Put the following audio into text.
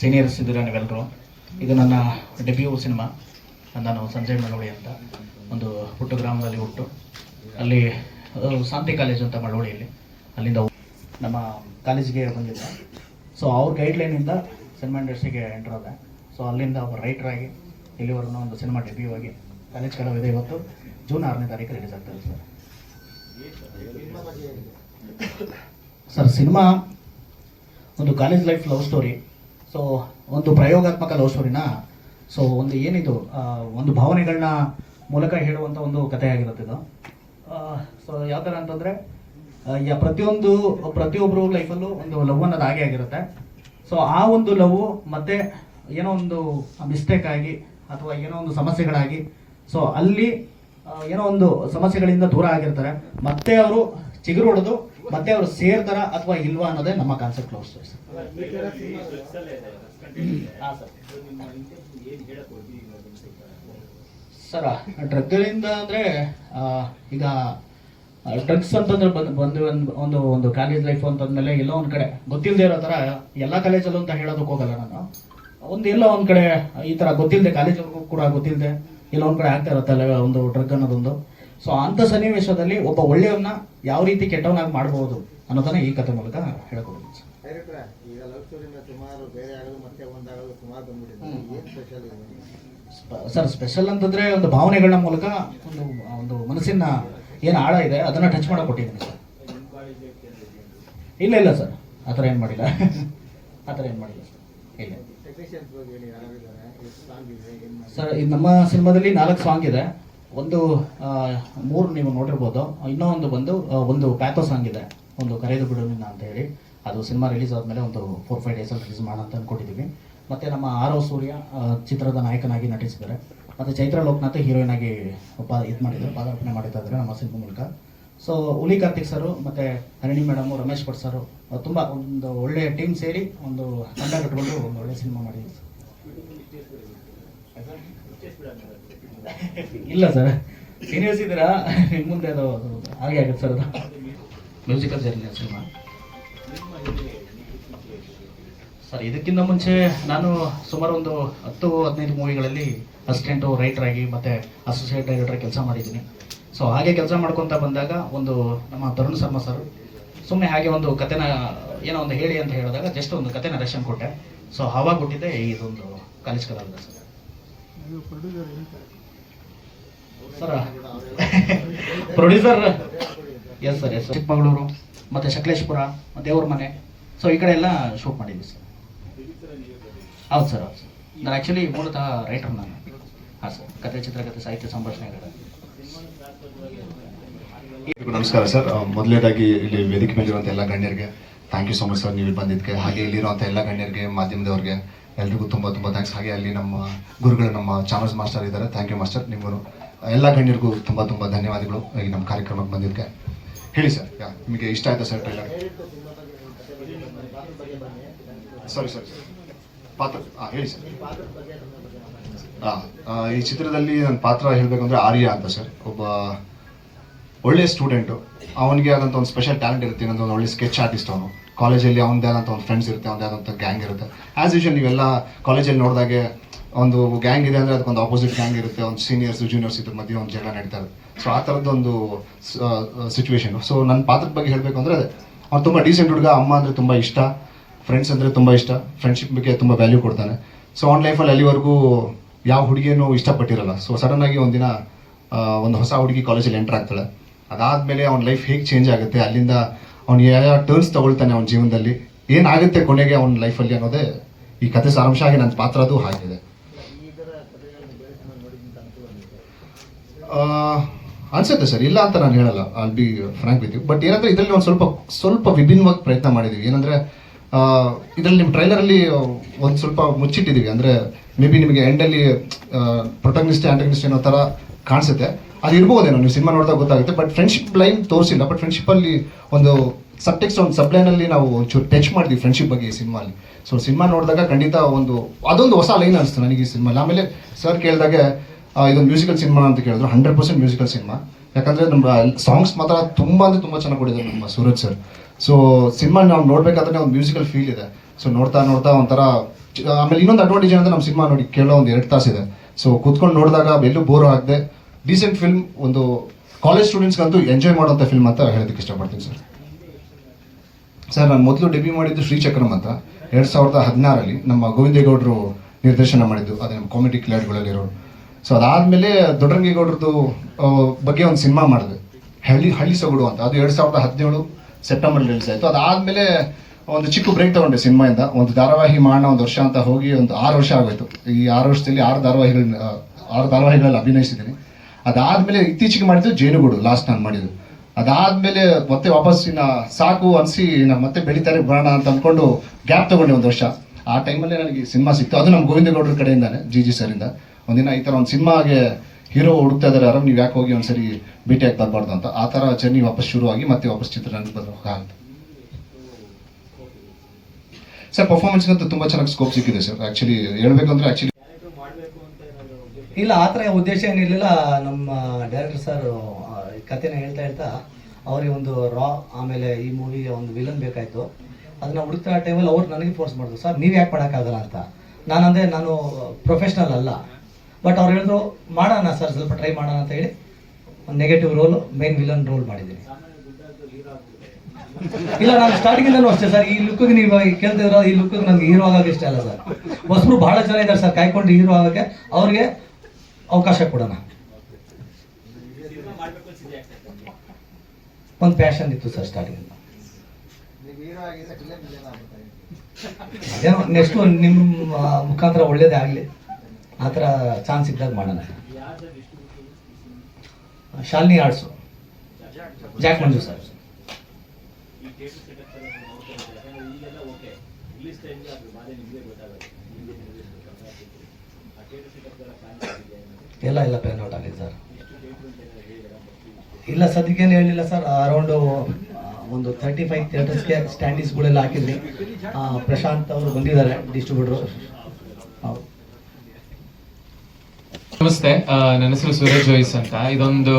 Seniors ಇದ್ದೀರಾ ನೀವೆಲ್ಲರೂ ಇದು ನನ್ನ ಡೆಬ್ಯೂ ಸಿನಿಮಾ ನಾನು ಸಂಜಯ್ ಮಳವಳ್ಳಿ ಅಂತ. ಒಂದು ಪುಟ್ಟ ಗ್ರಾಮದಲ್ಲಿ ಹುಟ್ಟು. ಅಲ್ಲಿ ಶಾಂತಿ ಕಾಲೇಜ್ ಅಂತ ಮಳವಳ್ಳಿಯಲ್ಲಿ ಅಲ್ಲಿಂದ ನಮ್ಮ ಕಾಲೇಜಿಗೆ ಬಂದಿದ್ದೆ. ಸೊ ಅವ್ರ ಗೈಡ್ಲೈನಿಂದ ಸಿನಿಮಾ ಇಂಡಸ್ಟ್ರಿಗೆ ಎಂಟರ್ ಆದ. ಸೊ ಅಲ್ಲಿಂದ ಒಬ್ಬ ರೈಟರ್ ಆಗಿ, ಇಲ್ಲಿವರೆಗೂ ಒಂದು ಸಿನಿಮಾ ಡೆಬ್ಯೂ ಆಗಿ ಕಾಲೇಜ್ ಕಲಾವಿದೆ ಇವತ್ತು. ಜೂನ್ ಆರನೇ ತಾರೀಕು ರಿಲೀಸ್ ಆಗ್ತದೆ ಸರ್. ಸರ್ ಸಿನಿಮಾ ಒಂದು college life love story so ಒಂದು ಪ್ರಯೋಗಾತ್ಮಕ ಲವ್ ಸ್ಟೋರಿನ ಸೊ ಒಂದು ಏನಿದು ಒಂದು ಭಾವನೆಗಳನ್ನ ಮೂಲಕ ಹೇಳುವಂಥ ಒಂದು ಕಥೆಯಾಗಿರುತ್ತೆ ಇದು. ಸೊ ಯಾವ ಥರ ಅಂತಂದರೆ ಯಾ ಪ್ರತಿಯೊಂದು ಪ್ರತಿಯೊಬ್ಬರು ಲೈಫಲ್ಲೂ ಒಂದು ಲವ್ ಅನ್ನೋದು ಹಾಗೆ ಆಗಿರುತ್ತೆ. ಸೊ ಆ ಒಂದು ಲವ್ ಮತ್ತೆ ಏನೋ ಒಂದು ಮಿಸ್ಟೇಕ್ ಆಗಿ ಅಥವಾ ಏನೋ ಒಂದು ಸಮಸ್ಯೆಗಳಾಗಿ ಸೊ ಅಲ್ಲಿ ಏನೋ ಒಂದು ಸಮಸ್ಯೆಗಳಿಂದ ದೂರ ಆಗಿರ್ತಾರೆ. ಮತ್ತೆ ಅವರು ಚಿಗುರು ಹೊಡೆದು ಮತ್ತೆ ಅವರು ಸೇರ್ತಾರ ಅಥವಾ ಇಲ್ವಾ ಅನ್ನೋದೇ ನಮ್ಮ ಕಾನ್ಸೆಪ್ಟ್ ಕ್ಲೋಸ್ ಸರ್ ಸರ್ ಡ್ರಗ್ಗಳಿಂದ ಅಂದ್ರೆ ಈಗ ಡ್ರಗ್ಸ್ ಅಂತಂದ್ರೆ ಬಂದು ಬಂದು ಒಂದು ಒಂದು ಒಂದು ಕಾಲೇಜ್ ಲೈಫ್ ಅಂತಂದ್ಮೇಲೆ ಎಲ್ಲೋ ಒಂದ್ ಕಡೆ ಗೊತ್ತಿಲ್ಲದೆ ಇರೋ ತರ ಎಲ್ಲ ಕಾಲೇಜಲ್ಲೂ ಅಂತ ಹೇಳೋದಕ್ಕೆ ಹೋಗಲ್ಲ ನಾನು. ಒಂದು ಎಲ್ಲೋ ಒಂದ್ ಕಡೆ ಈ ತರ ಗೊತ್ತಿಲ್ಲದೆ ಕಾಲೇಜ್ ಕೂಡ ಗೊತ್ತಿಲ್ಲದೆ ಎಲ್ಲೋ ಒಂದ್ ಕಡೆ ಆಗ್ತಾ ಇರತ್ತಲ್ಲ ಒಂದು ಡ್ರಗ್ ಅನ್ನೋದೊಂದು. ಸೊ ಅಂತ ಸನ್ನಿವೇಶದಲ್ಲಿ ಒಬ್ಬ ಒಳ್ಳೆಯವನ್ನ ಯಾವ ರೀತಿ ಕೆಟ್ಟವನಾಗಿ ಮಾಡಬಹುದು ಅನ್ನೋದನ್ನ ಈ ಕಥೆ ಮೂಲಕ ಹೇಳ್ಕೊಡ್ತೀನಿ ಸರ್. ಡೈರೆಕ್ಟ್ರೆ ಈಗ ಲವ್ ಸ್ಟೋರಿನ ಸುಮಾರು ಬೇರೆ ಆಗೋದು ಮತ್ತೆ ಒಂದಾಗೋದು ಸುಮಾರು ಬಂದ್ಬಿಟ್ಟಿದೆ. ಏನ್ ಸ್ಪೆಷಲ್ ಇದೆ? ಸರ್ ಸ್ಪೆಷಲ್ ಅಂತಂದ್ರೆ ಒಂದು ಭಾವನೆಗಳ ಮೂಲಕ ಒಂದು ಒಂದು ಮನಸ್ಸಿನ ಏನು ಆಳ ಇದೆ ಅದನ್ನ ಟಚ್ ಮಾಡಕ್ ಕೊಟ್ಟಿದ್ದೀನಿ ಸರ್. ಇಲ್ಲ ಇಲ್ಲ ಸರ್. ಆ ಥರ ಏನು ಮಾಡಿಲ್ಲ. ಆ ಥರ ಏನು ಮಾಡಿಲ್ಲ ಇಲ್ಲ. ಮಾಡಿ ಸರ್ ಇದು ನಮ್ಮ ಸಿನಿಮಾದಲ್ಲಿ ನಾಲ್ಕು ಸಾಂಗ್ ಇದೆ. ಒಂದು ಮೂರು ನೀವು ನೋಡಿರ್ಬೋದು. ಇನ್ನೂ ಒಂದು ಬಂದು ಒಂದು ಪ್ಯಾಥೋ ಸಾಂಗ್ ಇದೆ ಒಂದು ಕರೆದು ಬಿಡು ನಿನ್ನ ಅಂತ ಹೇಳಿ. ಅದು ಸಿನಿಮಾ ರಿಲೀಸ್ ಆದಮೇಲೆ ಒಂದು ಫೋರ್ ಫೈವ್ ಡೇಸಲ್ಲಿ ರಿಲೀಸ್ ಮಾಡೋಣ ಅಂತ ಅಂದ್ಕೊಂಡಿದ್ದೀವಿ ಮತ್ತು ನಮ್ಮ ಆರವ್ ಸೂರ್ಯ ಚಿತ್ರದ ನಾಯಕನಾಗಿ ನಟಿಸಿದ್ದಾರೆ. ಮತ್ತು ಚೈತ್ರ ಲೋಕನಾಥ್ ಹೀರೋಯಿನ್ ಆಗಿ ಪಾ ಇದು ಮಾಡಿದ್ದಾರೆ, ಪಾದಾರ್ಪಣೆ ಮಾಡ್ತಾ ಇದ್ದಾರೆ ನಮ್ಮ ಸಿನಿಮಾ ಮೂಲಕ. ಸೊ ಉಲಿ ಕಾರ್ತಿಕ್ ಸರು ಮತ್ತು ಹರಿಣಿ ಮೇಡಮು ರಮೇಶ್ ಭಟ್ ಸರು ತುಂಬ ಒಂದು ಒಳ್ಳೆಯ ಟೀಮ್ ಸೇರಿ ಒಂದು ತಂಡ ಕಟ್ಕೊಂಡು ಒಂದು ಒಳ್ಳೆ ಸಿನಿಮಾ ಮಾಡಿದ್ದೀವಿ ಇಲ್ಲ ಸರ್. ಸೀನಿಯರ್ಸ್ ಇದ್ದೀರಾ? ನಿಮ್ಮ ಮುಂದೆ ಅದು ಹಾಗೆ ಆಗುತ್ತೆ ಸರ್ ಅದು. Musical journey cinema? ಸರ್, ಇದಕ್ಕಿಂತ ಮುಂಚೆ ನಾನು ಸುಮಾರು ಒಂದು ಹತ್ತು, ಹದಿನೈದು ಮೂವಿಗಳಲ್ಲಿ ಅಸಿಸ್ಟೆಂಟು ರೈಟರ್ ಆಗಿ ಮತ್ತು ಅಸೋಸಿಯೇಟ್ ಡೈರೆಕ್ಟರ್ ಕೆಲಸ ಮಾಡಿದ್ದೀನಿ. ಸೊ ಹಾಗೆ ಕೆಲಸ ಮಾಡ್ಕೊತ ಬಂದಾಗ ಒಂದು ನಮ್ಮ ತರುಣ್ ಶರ್ಮಾ ಸರ್ ಸುಮ್ಮನೆ ಹಾಗೆ ಒಂದು ಕತೆನ ಏನೋ ಒಂದು ಹೇಳಿ ಅಂತ ಹೇಳಿದಾಗ ಜಸ್ಟ್ ಒಂದು ಕತೆ ನರೇಶನ್ ಕೊಟ್ಟೆ. ಸೊ ಅವಾಗ ಕೊಟ್ಟಿದ್ದೆ ಇದೊಂದು ಕಾಲೇಜ್ ಕಲಾವಿದ sir. Sir producer S sir S Chikkamagaluru ಮತ್ತೆ ಸಕಲೇಶ್ಪುರ ದೇವ್ರ ಮನೆ. ಸೊ ಈ ಕಡೆ ಎಲ್ಲ ಶೂಟ್ ಮಾಡಿದ್ವಿ ಸರ್ ಹೌದು ಸರ್ ಹೌದು ಸರ್ ನಾನು ಆ್ಯಕ್ಚುಲಿ ಮೂಲತಃ ರೈಟರ್ ನಾನು. ಹಾಂ ಸರ್ ಕತೆ ಚಿತ್ರಕಥೆ ಸಾಹಿತ್ಯ ಸಂಭಾಷಣೆಗಳ ನಮಸ್ಕಾರ ಸರ್ ಮೊದಲನೇದಾಗಿ ಇಲ್ಲಿ ವೇದಿಕೆ ಮೇಲಿರುವಂಥ ಎಲ್ಲ ಗಣ್ಯರಿಗೆ thank you so much sir ನೀವು ಇಲ್ಲಿ ಬಂದಿದ್ದಕ್ಕೆ ಹಾಗೆ ಇಲ್ಲಿರುವಂಥ ಎಲ್ಲ ಗಣ್ಯರಿಗೆ ಮಾಧ್ಯಮದವ್ರಿಗೆ ಎಲ್ರಿಗೂ ತುಂಬ ತುಂಬ ಥ್ಯಾಂಕ್ಸ್ ಹಾಗೆ ಅಲ್ಲಿ ನಮ್ಮ ಗುರುಗಳು ನಮ್ಮ ಚಾಮರ್ಸ್ ಮಾಸ್ಟರ್ ಇದ್ದಾರೆ. ಥ್ಯಾಂಕ್ ಯು ಮಾಸ್ಟರ್ ನಿಮಗೂ ಎಲ್ಲ ಗಣ್ಯರಿಗೂ ತುಂಬ ತುಂಬ ಧನ್ಯವಾದಗಳು ಈ ನಮ್ಮ ಕಾರ್ಯಕ್ರಮಕ್ಕೆ ಬಂದಿದ್ದಕ್ಕೆ. ಹೇಳಿ ಸರ್ ನಿಮಗೆ ಇಷ್ಟ ಆಯ್ತಾ ಸರ್ ಟ್ರೈಲರ್ ಸರಿ ಸರ್ ಪಾತ್ರ ಹಾಂ ಹೇಳಿ ಸರ್. ಆ, ಈ ಚಿತ್ರದಲ್ಲಿ ನನ್ನ ಪಾತ್ರ ಹೇಳಬೇಕಂದ್ರೆ ಆರ್ಯ ಅಂತ ಸರ್. ಒಬ್ಬ ಒಳ್ಳೆ ಸ್ಟೂಡೆಂಟು ಅವನಿಗೆ ಆದಂಥ ಒಂದು ಸ್ಪೆಷಲ್ ಟ್ಯಾಲೆಂಟ್ ಇರುತ್ತೆ ಇನ್ನೊಂದು ಒಂದು ಒಳ್ಳೆ ಸ್ಕೆಚ್ ಆರ್ಟಿಸ್ಟ್ ಅವನು. ಕಾಲೇಜಲ್ಲಿ ಅವನದೇ ಆದಂಥ ಒಂದು ಫ್ರೆಂಡ್ಸ್ ಇರುತ್ತೆ ಅವನದೇ ಆದಂಥ ಗ್ಯಾಂಗ್ ಇರುತ್ತೆ. ಆ್ಯಸ್ ಯೂಶಲ್ ನೀವೆಲ್ಲ ಕಾಲೇಜಲ್ಲಿ ನೋಡಿದಾಗೆ ಒಂದು ಗ್ಯಾಂಗ್ ಇದೆ ಅಂದರೆ ಅದಕ್ಕೊಂದು ಆಪೋಸಿಟ್ ಗ್ಯಾಂಗ್ ಇರುತ್ತೆ, ಒಂದು ಸೀನಿಯರ್ಸ್ ಜೂನಿಯರ್ಸ್ ಇದ್ರ ಮಧ್ಯೆ ಒಂದು ಜಗಳ ನಡೀತಾ ಇರುತ್ತೆ ಸೊ ಆ ಥರದ್ದೊಂದು ಸಿಚುವೇಶನ್ ಸೊ ನನ್ನ ಪಾತ್ರದ ಬಗ್ಗೆ ಹೇಳಬೇಕು ಅಂದರೆ ಅವ್ನು ತುಂಬ ಡೀಸೆಂಟ್ ಹುಡುಗ, ಅಮ್ಮ ಅಂದರೆ ತುಂಬ ಇಷ್ಟ. ಫ್ರೆಂಡ್ಸ್ ಅಂದರೆ ತುಂಬ ಇಷ್ಟ. ಫ್ರೆಂಡ್ಶಿಪ್ ಬಗ್ಗೆ ತುಂಬ ವ್ಯಾಲ್ಯೂ ಕೊಡ್ತಾನೆ. ಸೊ ಅವ್ನ ಲೈಫಲ್ಲಿ ಅಲ್ಲಿವರೆಗೂ ಯಾವ ಹುಡುಗಿಯನ್ನು ಇಷ್ಟಪಟ್ಟಿರಲ್ಲ. ಸೊ ಸಡನ್ನಾಗಿ ಒಂದಿನ ಒಂದು ಹೊಸ ಹುಡುಗಿ ಕಾಲೇಜಲ್ಲಿ ಎಂಟರ್ ಆಗ್ತಾಳೆ. ಅದಾದಮೇಲೆ ಅವ್ನ ಲೈಫ್ ಹೇಗೆ ಚೇಂಜ್ ಆಗುತ್ತೆ? ಅಲ್ಲಿಂದ ಅವ್ನು ಯಾವ ಟರ್ನ್ಸ್ ತಗೊಳ್ತಾನೆ ಅವ್ನ ಜೀವನದಲ್ಲಿ? ಏನಾಗುತ್ತೆ ಕೊನೆಗೆ ಅವನ ಲೈಫಲ್ಲಿ ಅನ್ನೋದೇ ಈ ಕತೆ ಸಾರಾಂಶ ಆಗಿ ನನ್ನ ಪಾತ್ರ ಅದು ಹಾಗಿದೆ ಈ ತರ ಕಥೆಗಳನ್ನ ಬೇರೆ ಚೆನ್ನಾಗಿ ನೋಡಿದಂತ ಅನುಕೂಲ ಇದೆ ಆ, ಅನ್ಸುತ್ತೆ ಸರ್. ಇಲ್ಲ ಅಂತ ನಾನು ಹೇಳಲ್ಲ. All be frank with you but ಏನಂದ್ರೆ ಇದರಲ್ಲಿ ಒಂದು ಸ್ವಲ್ಪ ಸ್ವಲ್ಪ ವಿಭಿನ್ನವಾಗಿ ಪ್ರಯತ್ನ ಮಾಡಿದ್ದೀವಿ ಏನಂದ್ರೆ ಇದರಲ್ಲಿ ನಿಮ್ಮ ಟ್ರೈಲರಲ್ಲಿ ಒಂದು ಸ್ವಲ್ಪ ಮುಚ್ಚಿಟ್ಟಿದ್ದೀವಿ ಅಂದ್ರೆ ಮೇ ಬಿ ನಿಮಗೆ ಎಂಡಲ್ಲಿ ಪ್ರೊಟಗ್ನಿಸ್ಟ್ ಆಂಟಗ್ನಿಸ್ಟ್ ಅನ್ನೋ ಥರ ಕಾಣಿಸುತ್ತೆ. ಅದು ಇರ್ಬೋದೇನೋ, ನೀವು ಸಿನಿಮಾ ನೋಡಿದಾಗ ಗೊತ್ತಾಗುತ್ತೆ. ಬಟ್ ಫ್ರೆಂಡ್ಶಿಪ್ ಲೈನ್ ತೋರಿಸಿಲ್ಲ. ಬಟ್ ಫ್ರೆಂಡ್ಶಿಪ್ಪಲ್ಲಿ ಒಂದು ಸಬ್ಟೆಕ್ಸ್ ಒಂದು ಸಬ್ಲೈನಲ್ಲಿ ನಾವು ಒಂಚೂರು ಟಚ್ ಮಾಡಿದ್ವಿ ಫ್ರೆಂಡ್ಶಿಪ್ ಬಗ್ಗೆ ಈ ಸಿನಿಮಾಲಿ ಸೊ ಸಿನಿಮಾ ನೋಡಿದಾಗ ಖಂಡಿತ ಒಂದು, ಅದೊಂದು ಹೊಸ ಲೈನ್ ಅನಿಸ್ತು ನನಗೆ ಈ ಸಿನಿಮಾಲಿ ಆಮೇಲೆ ಸರ್ ಕೇಳಿದಾಗೆ ಆ, ಇದೊಂದು ಮ್ಯೂಸಿಕಲ್ ಸಿನಿಮಾ ಅಂತ ಕೇಳಿದ್ರು ಹಂಡ್ರೆಡ್ ಪರ್ಸೆಂಟ್ ಮ್ಯೂಸಿಕಲ್ ಸಿನಿಮಾ ಯಾಕಂದ್ರೆ ನಮ್ಮ ಸಾಂಗ್ಸ್ ಮಾತ್ರ ತುಂಬಾ ಅಂದ್ರೆ ತುಂಬಾ ಚೆನ್ನಾಗಿ ಕೊಡಿದ್ದಾರೆ ನಮ್ಮ ಸೂರಜ್ ಸರ್ ಸೊ ಸಿನಿಮಾ ನಾವು ನೋಡ್ಬೇಕಾದ್ರೆ ಒಂದು ಮ್ಯೂಸಿಕಲ್ ಫೀಲ್ ಇದೆ. ಸೊ ನೋಡ್ತಾ ನೋಡ್ತಾ ಒಂಥರ ಆಮೇಲೆ ಇನ್ನೊಂದು ಅಡ್ವಾಂಟೇಜ್ ಏನಂದ್ರೆ ನಮ್ಮ ಸಿನಿಮಾ ನೋಡಿ ಕೇಳೋ ಒಂದು ಎರಡು ತಾಸಿದೆ ಸೊ ಕೂತ್ಕೊಂಡು ನೋಡಿದಾಗ ಎಲ್ಲೂ ಬೋರ್ ಆಗದೆ. ಡೀಸೆಂಟ್ ಫಿಲ್ಮ್ ಒಂದು ಕಾಲೇಜ್ ಸ್ಟೂಡೆಂಟ್ಸ್ಗಂತೂ ಎಂಜಾಯ್ ಮಾಡೋಂಥ ಫಿಲ್ಮ್ ಅಂತ ಹೇಳೋದಕ್ಕೆ ಇಷ್ಟಪಡ್ತೀನಿ ಸರ್ ಸರ್ ನಾನು ಮೊದಲು ಡೆಬ್ಯೂ ಮಾಡಿದ್ದು ಶ್ರೀಚಕ್ರಂ ಅಂತ. ಎರಡು ಸಾವಿರದ ಹದಿನಾರಲ್ಲಿ ನಮ್ಮ ಗೋವಿಂದೇಗೌಡರು ನಿರ್ದೇಶನ ಮಾಡಿದ್ದು ಅದೇ ನಮ್ಮ ಕಾಮಿಡಿ ಕಿಲಾಡಿಗಳಲ್ಲಿರೋರು ಸೊ ಅದಾದಮೇಲೆ ದೊಡ್ಡರಂಗೇಗೌಡರದು ಆ, ಬಗ್ಗೆ ಒಂದು ಸಿನಿಮಾ ಮಾಡಿದೆ ಹಳ್ಳಿ ಹಳ್ಳಿ ಸೊಗಡು ಅಂತ. ಅದು ಎರಡು ಸಾವಿರದ ಹದಿನೇಳು ಸೆಪ್ಟೆಂಬರ್ ರಿಲೀಸ್ ಆಯಿತು. ಅದಾದಮೇಲೆ ಒಂದು ಚಿಕ್ಕ ಬ್ರೇಕ್ ತಗೊಂಡೆ ಸಿನಿಮಾಯಿಂದ. ಒಂದು ಧಾರಾವಾಹಿ ಮಾಡೋಣ ಒಂದು ವರ್ಷ ಅಂತ ಹೋಗಿ ಒಂದು ಆರು ವರ್ಷ ಆಗೋಯ್ತು. ಈ ಆರು ವರ್ಷದಲ್ಲಿ ಆರು ಧಾರಾವಾಹಿಗಳನ್ನ ಆರು ಧಾರಾವಾಹಿಗಳಲ್ಲಿ ಅಭಿನಯಿಸಿದ್ದೀನಿ. ಅದಾದಮೇಲೆ ಇತ್ತೀಚೆಗೆ ಮಾಡಿದ್ದು ಜೇನುಗೂಡು ಲಾಸ್ಟ್ ನಾನು ಮಾಡಿದ್ದು. ಅದಾದಮೇಲೆ ಮತ್ತೆ ವಾಪಸ್ ಇನ್ನ ಸಾಕು ಅನ್ಸಿ ನಾನು ಮತ್ತೆ ಬೆಳಿತಾರೆ ಬರೋಣ ಅಂತ ಅಂದ್ಕೊಂಡು ಗ್ಯಾಪ್ ತಗೊಂಡೆ ಒಂದು ವರ್ಷ. ಆ ಟೈಮಲ್ಲೇ ನನಗೆ ಸಿನಿಮಾ ಸಿಕ್ತು. ಅದು ನಮ್ಮ ಗೋವಿಂದಗೌಡರ ಕಡೆಯಿಂದಾನೆ ಜಿ ಜಿ ಸರಿಂದ ಒಂದಿನ ಈ ಥರ ಒಂದು ಸಿನಿಮಾಗೆ ಹೀರೋ ಹುಡುಕ್ತಾ ಇದ್ದಾರೆ ಆರಾಮ್ ನೀವು ಯಾಕೆ ಹೋಗಿ ಒಂದ್ಸರಿ ಭೇಟಿ ಆಗಿ ಬರಬಾರ್ದು ಅಂತ. ಆ ಥರ ಜರ್ನಿ ವಾಪಸ್ ಶುರುವಾಗಿ ಮತ್ತೆ ವಾಪಸ್ ಚಿತ್ರರಂಗಕ್ಕೆ ಬರೋಕ್ಕಾಗುತ್ತೆ ಸರ್ ಪರ್ಫಾರ್ಮೆನ್ಸ್ ಅಂತ ತುಂಬ ಚೆನ್ನಾಗಿ ಸ್ಕೋಪ್ ಸಿಕ್ಕಿದೆ ಸರ್. ಆ್ಯಕ್ಚುಲಿ ಹೇಳ್ಬೇಕಂದ್ರೆ ಆ್ಯಕ್ಚುಲಿ ಇಲ್ಲ, ಆ ಥರ ಉದ್ದೇಶ ಏನಿರಲಿಲ್ಲ. ನಮ್ಮ ಡೈರೆಕ್ಟರ್ ಸರ್ ಕಥೆನ ಹೇಳ್ತಾ ಹೇಳ್ತಾ ಅವರಿಗೆ ಒಂದು ರಾ ಆಮೇಲೆ ಈ ಮೂವಿಗೆ ಒಂದು ವಿಲನ್ ಬೇಕಾಯಿತು. ಅದನ್ನ ಹುಡುಕ್ತಾ ಟೈಮಲ್ಲಿ ಅವ್ರು ನನಗೆ ಫೋರ್ಸ್ ಮಾಡಿದ್ರು. ಸರ್ ನೀವು ಯಾಕೆ ಮಾಡೋಕ್ಕಾಗಲ್ಲ ಅಂತ? ನಾನು ಅಂದರೆ ನಾನು ಪ್ರೊಫೆಷ್ನಲ್ ಅಲ್ಲ. ಬಟ್ ಅವ್ರು ಹೇಳಿದ್ರು, ಮಾಡೋಣ ಸರ್, ಸ್ವಲ್ಪ ಟ್ರೈ ಮಾಡೋಣ ಅಂತ ಹೇಳಿ ಒಂದು negative role main villain role ಮಾಡಿದ್ದೀನಿ. ಇಲ್ಲ, ನಾನು ಸ್ಟಾರ್ಟಿಂಗಿಂದನೂ ಅಷ್ಟೇ ಸರ್. ಈ ಲುಕ್ಗೆ ನೀವು ಕೇಳ್ತಿದ್ರು ಈ ಲುಕ್ಗೆ ನನಗೆ ಹೀರೋ ಆಗೋಕೆ ಇಷ್ಟ ಅಲ್ಲ ಸರ್. ಹೊಸರು ಬಹಳ ಜನ ಇದ್ದಾರೆ ಸರ್, ಕಾಯ್ಕೊಂಡು ಹೀರೋ ಆಗೋಕ್ಕೆ ಅವ್ರಿಗೆ ಅವಕಾಶ ಕೊಡೋಣ. ಒಂದು ಪ್ಯಾಷನ್ ಇತ್ತು ಸರ್ ಸ್ಟಾರ್ಟಿಂಗ್ ನೆಕ್ಸ್ಟ್ ನಿಮ್ಮ ಮುಖಾಂತರ ಒಳ್ಳೇದೇ ಆಗಲಿ. ಆ ಥರ ಚಾನ್ಸ್ ಇದ್ದಾಗ ಮಾಡೋಣ. Shalini arts. Jack Manju sir. ಎಲ್ಲ ಎಲ್ಲ ಪ್ಯಾನ್ ಔಟ್ ಆಗಿದೆ ಸರ್. ಇಲ್ಲ ಸದ್ಯಕ್ಕೇನು ಹೇಳಿಲ್ಲ ಸರ್. ಅರೌಂಡು ಒಂದು ತರ್ಟಿ ಫೈವ್ ಥಿಯೇಟರ್ಸ್ಗೆ ಸ್ಟ್ಯಾಂಡೀಸ್ಗಳೆಲ್ಲ ಹಾಕಿದ್ವಿ. ಪ್ರಶಾಂತ್ ಅವರು ಬಂದಿದ್ದಾರೆ ಡಿಸ್ಟ್ರಿಬ್ಯೂಟ್ರು ನಮಸ್ತೆ ನನ್ನ ಹೆಸರು ಸೂರಜ್ ಜೋಯಿಸ್ ಅಂತ ಇದೊಂದು